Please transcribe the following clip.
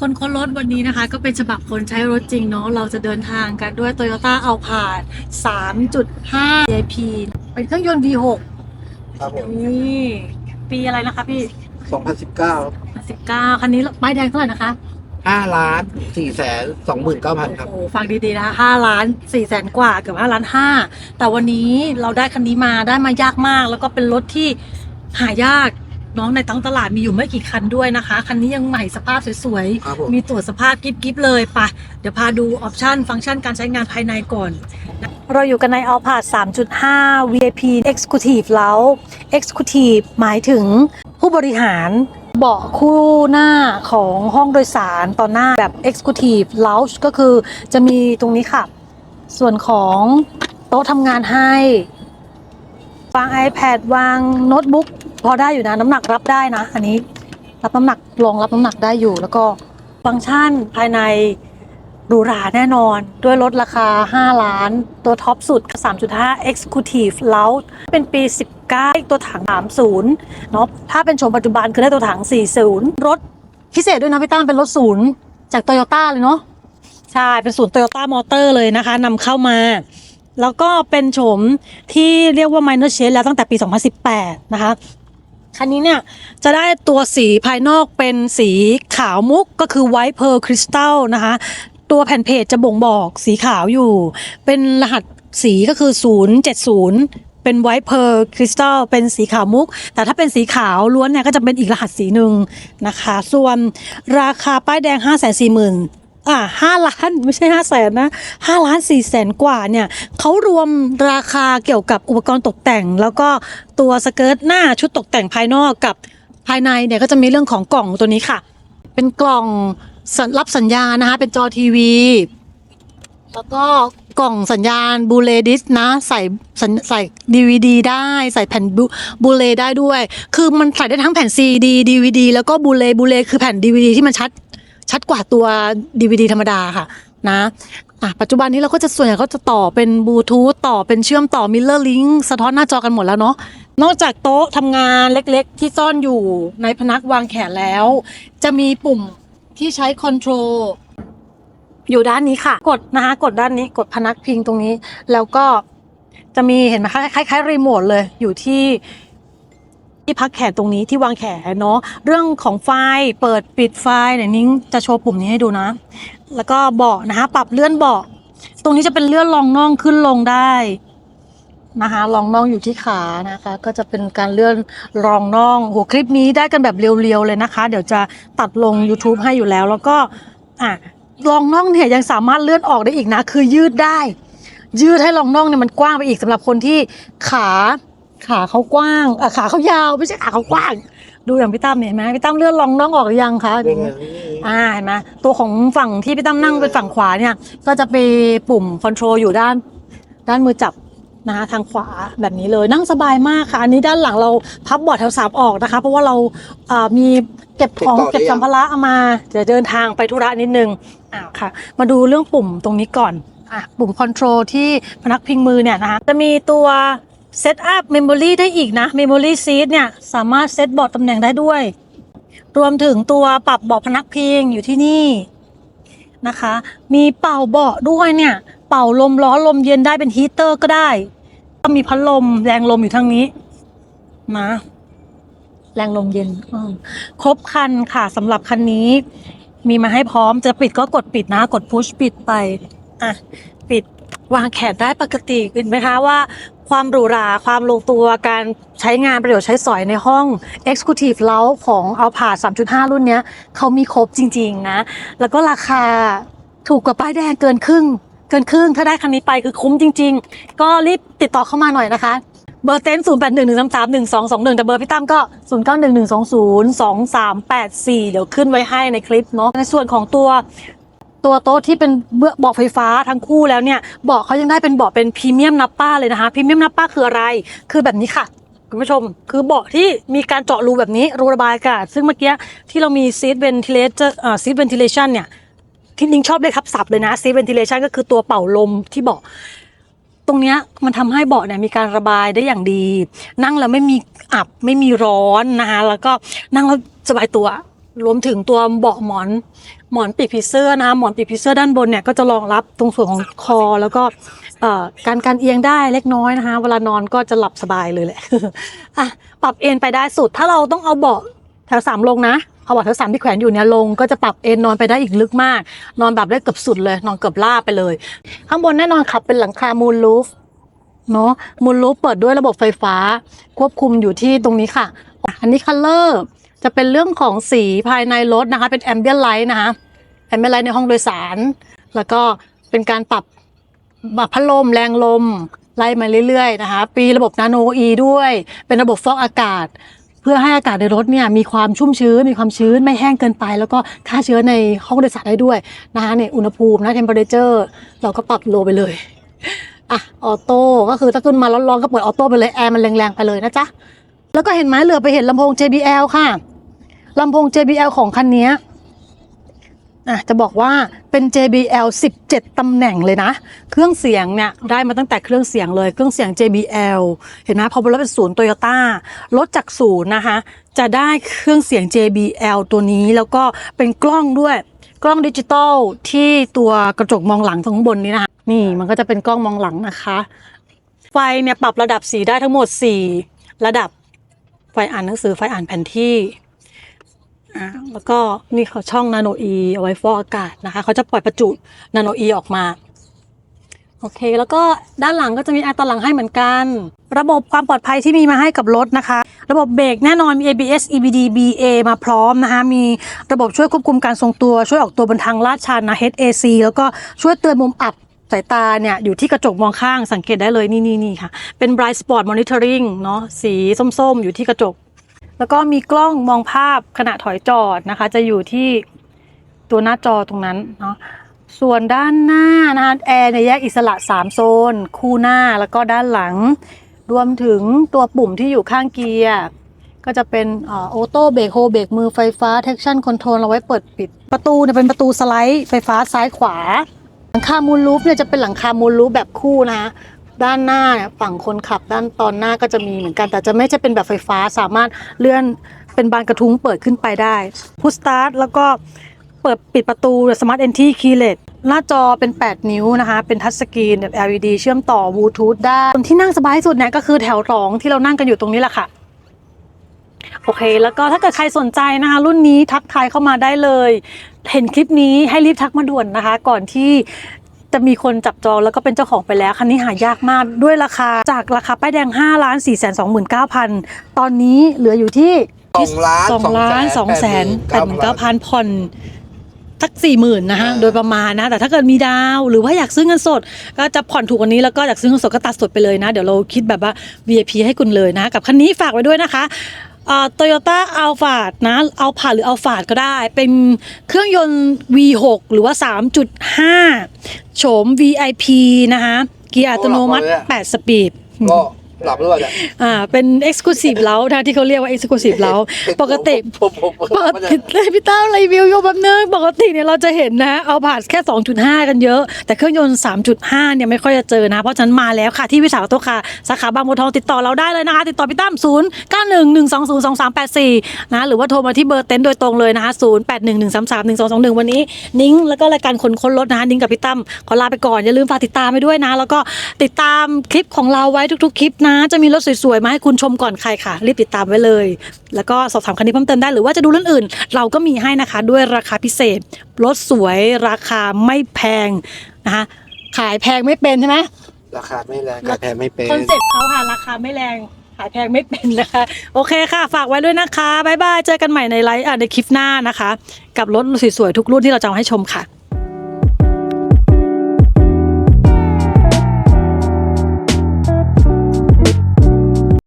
คนค้นรถวันนี้นะคะ ก็เป็นฉบับคนใช้รถจริงเนาะเราจะเดินทางกันด้วย Toyota a l p a r 3.5 JP เป็นเครื่องยนต์ V6 ครับผมนี่ปีอะไรนะคะพี่ 2019 19 คันนี้ป้ายแดงเท่าไหร่นะคะ 5ล้าน4แสน29,000ครับ โอ้โหฟังดีๆนะคะ5ล้าน4แสนกว่าเกือบ5ล้าน5แต่วันนี้เราได้คันนี้มาได้มายากมาก แล้วก็เป็นรถที่หายากเน้องในทั้งตลาดมีอยู่ไม่กี่คันด้วยนะคะ คันนี้ยังใหม่สภาพสวยครับผม ๆ มีตรวจสภาพกิ๊บๆเลยไปะเดี๋ยวพาดูออปชันฟังก์ชันการใช้งานภายในก่อน เราอยู่กันใน a l p a r 3.5 VIP Executive แล้ว Executive หมายถึงผู้บริหารเบาะคู่หน้าของห้องโดยสารตอนหน้าแบบ Executive Lounge ก็คือจะมีตรงนี้ค่ะ ส่วนของโต๊ะทำงานให้ วาง iPad วางโน้ตบุ๊ก พอได้อยู่นะน้ำหนักรับได้นะ อันนี้รับน้ำหนักรองรับน้ำหนักได้อยู่ แล้วก็ฟังก์ชันภายในหรูหราแน่นอน ด้วยรถราคา 5 ล้าน ตัวท็อปสุด 3.5 Executive Lounge เป็นปี 19 ตัวถัง 30 เนาะถ้าเป็นโฉมปัจจุบันคือได้ตัวถัง 40 รถพิเศษด้วยนะพี่ตั้มเป็นรถศูนย์จากโตโยต้าเลยเนาะใช่ เป็นศูนย์โตโยต้ามอเตอร์เลยนะคะนำเข้ามา แล้วก็เป็นโฉมที่เรียกว่า minor change แล้วตั้งแต่ปี 2018 นะคะ คันนี้เนี่ยจะได้ตัวสีภายนอกเป็นสีขาวมุกก็คือ white pearl crystal นะคะ ตัวแผ่นเพจจะบ่งบอกสีขาวอยู่ เป็นรหัสสีก็คือ 070เป็น white pearl crystal เป็นสีขาวมุก แต่ถ้าเป็นสีขาวล้วนเนี่ยก็จะเป็นอีกรหัสสีหนึ่งนะคะ ส่วนราคาป้ายแดง 5 4 0 0 0 0 อ่าห้าล้านไม่ใช่ห้าแสนนะห้าล้านสี่แสนกว่าเนี่ยเขารวมราคาเกี่ยวกับอุปกรณ์ตกแต่ง แล้วก็ตัวสเกิร์ตหน้าชุดตกแต่งภายนอกกับภายในเนี่ยก็จะมีเรื่องของกล่องตัวนี้ค่ะ เป็นกล่องรับสัญญาณนะคะ เป็นจอทีวี แล้วก็กล่องสัญญาณบูเลดิสนะ ใส่ใส่ดีวดีได้ ใส่แผ่นบูบูเลได้ด้วย คือมันใส่ได้ทั้งแผ่นซีดีดีวดีแล้วก็บูเลบูเลคือแผ่นดีวดีที่มันชัด ชัดกว่าตัว DVD ธรรมดาค่ะนะอะปัจจุบันนี้เราก็จะส่วนใหญ่ก็จะต่อเป็นบลูทูธต่อเป็นเชื่อมต่อมิ r เลอร์ลิงสะท้อนหน้าจอกันหมดแล้วเนาะนอกจากโต๊ะทำงานเล็กๆ ที่ซ่อนอยู่ในพนักวางแขนแล้ว จะมีปุ่มที่ใช้คอนโทรลอยู่ด้านนี้ค่ะ กดนะคะกดด้านนี้กดพนักพิงตรงนี้ แล้วก็จะมีเห็นไหมคะคล้ายๆรีโมทเลยอยู่ที่ ที่พักแขนตรงนี้ที่วางแขนเนาะเรื่องของไฟล์เปิดปิดไฟล์เนี่ยนิ้งจะโชว์ปุ่มนี้ให้ดูนะ แล้วก็เบาะนะคะ ปรับเลื่อนเบาะตรงนี้จะเป็นเลื่อนรองน่องขึ้นลงได้นะคะรองน่องอยู่ที่ขานะคะ ก็จะเป็นการเลื่อนรองน่องโหคลิปนี้ได้กันแบบเรียวๆเลยนะคะ เดี๋ยวจะตัดลง YouTube ให้อยู่แล้ว แล้วก็อะรองน่องเนี่ยยังสามารถเลื่อนออกได้อีกนะ คือยืดได้ ยืดให้รองน่องเนี่ยมันกว้างไปอีกสำหรับคนที่ขา ขาเขากว้างอะขาเขายาวไม่ใช่ขาเขากว้าง ดูอย่างพี่ตั้มเนี่ยเห็นไหมพี่ตั้มเลื่อนรองน่องออกหรือยังคะวงเงินอ่าเห็นไหมตัวของฝั่งที่พี่ตั้มนั่งเป็นฝั่งขวาเนี่ย ก็จะไปปุ่มคอนโทรลอยู่ด้าน ด้านมือจับนะคะทางขวาแบบนี้เลยนั่งสบายมากค่ะ อันนี้ด้านหลังเราพับเบาะแถวสามออกนะคะ เพราะว่าเราอ่ามีเก็บของเก็บสัมภาระเอามาเดี๋ยวเดินทางไปธุระนิดนึงอ่าค่ะ มาดูเรื่องปุ่มตรงนี้ก่อนอะปุ่มคอนโทรลที่พนักพิงมือเนี่ยนะคะจะมีตัว เซตอัพเมมโมรีได้อีกนะเมมโมรีซีทเนี่ย สามารถเซตบอร์ดตำแหน่งได้ด้วย รวมถึงตัวปรับเบาะพนักพิงอยู่ที่นี่นะคะ มีเป่าเบาะด้วยเนี่ย เป่าลมร้อนลมเย็นได้เป็นฮีเตอร์ก็ได้ ก็มีพัดลมแรงลมอยู่ทางนี้นะแรงลมเย็นครบคันค่ะสำหรับคันนี้ มีมาให้พร้อมจะปิดก็กดปิดนะ กดพุชปิดไป อะ ปิด วางแขนได้ปกติเห็นไหมคะว่าความหรูหราความลงตัวการใช้งานประโยชน์ใช้สอยในห้อง Executive เล้าของ a l p a 3.5 รุ่นเนี้ยเขามีครบจริง ๆ นะ แล้วก็ราคาถูกกว่าป้ายแดงเกินครึ่ง เกินครึ่ง ถ้าได้คันนี้ไปคือคุ้มจริง ๆ ก็รีบติดต่อเข้ามาหน่อยนะคะเบอร์เต้น0 8 1 1 3 3 1 2 2 1แต่เบอร์พี่ตั้มก็0 9 1 1 2 0 2 3 8 4เดี๋ยวขึ้นไว้ให้ในคลิปเนาะในส่วนของตัว ตัวโต๊ะที่เป็นเบาะไฟฟ้าทั้งคู่แล้วเนี่ยเบาะเขายังได้เป็นเบาะเป็นพรีเมียมนับป้าเลยนะคะพรีเมียมนับป้าคืออะไร คือแบบนี้ค่ะคุณผู้ชม คือเบาะที่มีการเจาะรูแบบนี้รูระบายอากาศ ซึ่งเมื่อกี้ที่เรามีซีทเวนทิเลเตอร์อ่าซีทเวนทิเลชันเนี่ยที่นิ้งชอบเลยครับสับเลยนะซีทเวนทิเลชันก็คือตัวเป่าลมที่เบาะตรงเนี้ยมันทำให้เบาะเนี่ยมีการระบายได้อย่างดี นั่งแล้วไม่มีอับไม่มีร้อนนะคะแล้วก็นั่งแล้วสบายตัว รวมถึงตัวเบาะหมอนหมอนปีกผีเสื้อนะหมอนปีกผีเสื้อด้านบนเนี่ยก็จะรองรับตรงส่วนของคอแล้วก็การการเอียงได้เล็กน้อยนะคะ เวลานอนก็จะหลับสบายเลยแหละอะปรับเอนไปได้สุด ถ้าเราต้องเอาเบาะแถวสามลงนะเอาเบาะแถวสามที่แขวนอยู่เนี่ยลงก็จะปรับเอนนอนไปได้อีกลึกมาก นอนแบบได้เกือบสุดเลย นอนเกือบล่าบไปเลย ข้างบนแน่นอนขับเป็นหลังคามูลลูฟเนาะมูลลูฟเปิดด้วยระบบไฟฟ้า ควบคุมอยู่ที่ตรงนี้ค่ะ อันนี้คัลเลอร์ จะเป็นเรื่องของสีภายในรถนะคะ เป็นแอมเบียนไลท์นะคะแอมเบียนไลท์ในห้องโดยสาร แล้วก็เป็นการปรับปรับพัดลมแรงลมไล่มาเรื่อยๆนะคะปีระบบนาโนอีด้วย เป็นระบบฟอกอากาศ เพื่อให้อากาศในรถเนี่ยมีความชุ่มชื้น มีความชื้นไม่แห้งเกินไป แล้วก็ฆ่าเชื้อในห้องโดยสารได้ด้วยนะคะเนี่ยอุณหภูมินะเทมเปอเรเจอร์เราก็ปรับโลไปเลยอะออโต้ก็คือถ้าขึ้นมาร้อนๆก็เปิดออโต้ไปเลยแอร์มันแรงๆไปเลยนะจ๊ะแล้วก็เห็นไหมเหลือไปเห็นลำโพง JBL ค่ะ ลำโพง JBL ของคันนี้อะจะบอกว่าเป็น JBL 17 ตำแหน่งเลยนะ เครื่องเสียงเนี่ยได้มาตั้งแต่เครื่องเสียงเลย เครื่องเสียง JBL เห็นไหมพอรถเป็นศูนย์โตโยต้ารถจากศูนย์นะคะ จะได้เครื่องเสียง JBL ตัวนี้แล้วก็เป็นกล้องด้วย กล้องดิจิตอลที่ตัวกระจกมองหลังตรงข้งบนนี้นะคะ นี่มันก็จะเป็นกล้องมองหลังนะคะ ไฟเนี่ยปรับระดับสีได้ทั้งหมด 4 ระดับไฟอ่านหนังสือไฟอ่านแผนที่ อ่าแล้วก็นี่เขาช่องนาโนอีเอาไว้ฟอกอากาศนะคะ เขาจะปล่อยประจุนาโนอีออกมา โอเค แล้วก็ด้านหลังก็จะมีแอร์ตอนหลังให้เหมือนกัน ระบบความปลอดภัยที่มีมาให้กับรถนะคะ ระบบเบรกแน่นอนมี ABS EBD BA มาพร้อมนะคะ มีระบบช่วยควบคุมการทรงตัว ช่วยออกตัวบนทางลาดชันนะ HAC แล้วก็ช่วยเตือนมุมอับสายตาเนี่ยอยู่ที่กระจกมองข้างสังเกตได้เลยนี่นี่นี่ค่ะ เป็น Bright Spot Monitoring เนาะสีส้มๆ อยู่ที่กระจก แล้วก็มีกล้องมองภาพขณะถอยจอดนะคะ จะอยู่ที่ตัวหน้าจอตรงนั้นเนาะส่วนด้านหน้านะคะแอร์เนี่ยแยกอิสระ 3 โซน คู่หน้าแล้วก็ด้านหลัง รวมถึงตัวปุ่มที่อยู่ข้างเกียร์ก็จะเป็นออโต้เบรกโฮเบรกมือไฟฟ้า traction control เราไว้เปิดปิด ประตูเนี่ยเป็นประตูสไลด์ไฟฟ้าซ้ายขวา หลังคามูลลูฟเนี่ยจะเป็นหลังคามูลลูฟแบบคู่นะ ด้านหน้าฝั่งคนขับด้านตอนหน้าก็จะมีเหมือนกัน แต่จะไม่ใช่เป็นแบบไฟฟ้าสามารถเลื่อนเป็นบานกระทุ้งเปิดขึ้นไปได้พุชสตาร์ทแล้วก็เปิดปิดประตูสมาร์ทเอนทีคีย์เลสหน้าจอเป็น 8 นิ้วนะคะ เป็นทัชสกรีนแบบ LED เชื่อมต่อบลูทูธได้ส่วนที่นั่งสบายสุดเนี่ยก็คือแถวสองที่เรานั่งกันอยู่ตรงนี้แหละค่ะ โอเค แล้วก็ถ้าเกิดใครสนใจนะคะ รุ่นนี้ทักทายเข้ามาได้เลย เห็นคลิปนี้ให้รีบทักมาด่วนนะคะ ก่อนที่ จะมีคนจับจองแล้วก็เป็นเจ้าของไปแล้ว คันนี้หายากมากด้วยราคาจากราคาป้ายแดง5ล้าน4 2 9 0 0 0 ตอนนี้เหลืออยู่ที่สองล้านสองล้านสองแสนแปดหมื่นเก้าพันผ่อนสักสี่หมื่นนะคะอ่าโดยประมาณนะ แต่ถ้าเกิดมีดาวหรือว่าอยากซื้อเงินสด ก็จะผ่อนถูกกว่านี้แล้วก็อยากซื้อเงินสดก็ตัดสดไปเลยนะ เดี๋ยวเราคิดแบบว่า VIP ให้คุณเลยนะ กับคันนี้ฝากไว้ด้วยนะคะ โตโยต้าอัลฟาดนะอัลฟาหรืออัลฟาดก็ได้ เป็นเครื่องยนต์ V6 หรือว่า 3.5 โฉม VIP นะคะเกียร์อัตโนมัติ 8 สปีดก็ หลับหรือเปล่าเนี่ยอ่าเป็น Exclusive เล้านะที่เขาเรียกว่า Exclusive เล้าปกติผมผมผมปกติเลยพี่ต้ารีวิวอยู่แบบนึงปกติเนี่ยเราจะเห็นนะเอาผ่านแค่ 2.5 กันเยอะ แต่เครื่องยนต์ 3.5 เนี่ยไม่ค่อยจะเจอนะ เพราะฉะนั้นมาแล้วค่ะที่วิสาหกิจค่ะสาขาบางบัวทองติดต่อเราได้เลยนะคะ ติดต่อพี่ตั้ม0 9 1 1 2 0 2 3 8 4นะหรือว่าโทรมาที่เบอร์เต็นท์โดยตรงเลยนะคะ0 8 1 1 3 3 1 2 2 1 วันนี้ นิ้งแล้วก็รายการคนค้นรถนะคะนิ้งกับพี่ตั้มขอลาไปก่อนอย่าลืมฝากติดตามไปด้วยนะ แล้วก็ติดตามคลิปของเราไว้ทุก ๆ คลิปนะจะมีรถสวยๆมาให้คุณชมก่อนใครค่ะ รีบติดตามไว้เลย แล้วก็สอบถามคันนี้เพิ่มเติมได้หรือว่าจะดูรุ่นอื่น เราก็มีให้นะคะด้วยราคาพิเศษรถสวยราคาไม่แพงนะคะขายแพงไม่เป็นใช่ไหมราคาไม่แรงขายแพงไม่เป็นคอนเซ็ปต์เขาค่ะราคาไม่แรงขายแพงไม่เป็นนะคะ โอเคค่ะ ฝากไว้ด้วยนะคะ บ๊ายบาย เจอกันใหม่ในไลฟ์อะในคลิปหน้านะคะ กับรถสวยๆทุกรุ่นที่เราจะเอาให้ชมค่ะ